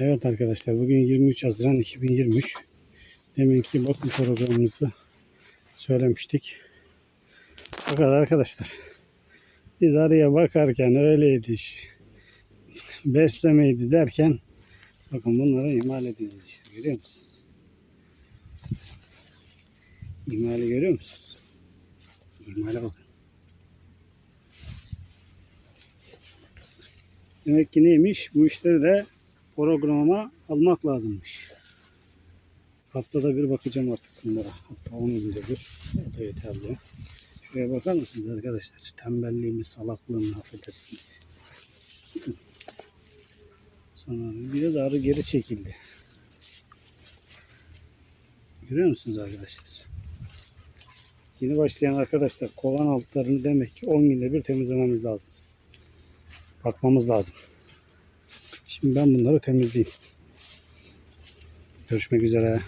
Evet arkadaşlar bugün 23 Haziran 2023. Deminki bakım programımızı söylemiştik. Fakat arkadaşlar biz araya bakarken öyleydi iş. Beslemeydi derken bakın bunları ihmal ediyoruz işte görüyor musunuz? İhmali görüyor musunuz? İhmale bakın. Demek ki neymiş? Bu işleri de programa almak lazımmış. Haftada bir bakacağım artık bunlara. Hatta 10 günde bir. O da yeterli. Şuraya bakar mısınız arkadaşlar? Tembelliğimi, salaklığımı affedersiniz. Sonra biraz arı geri çekildi. Görüyor musunuz arkadaşlar? Yeni başlayan arkadaşlar kovan altlarını demek ki 10 günde bir temizlememiz lazım. Bakmamız lazım. Şimdi ben bunları temizleyeyim. Görüşmek üzere.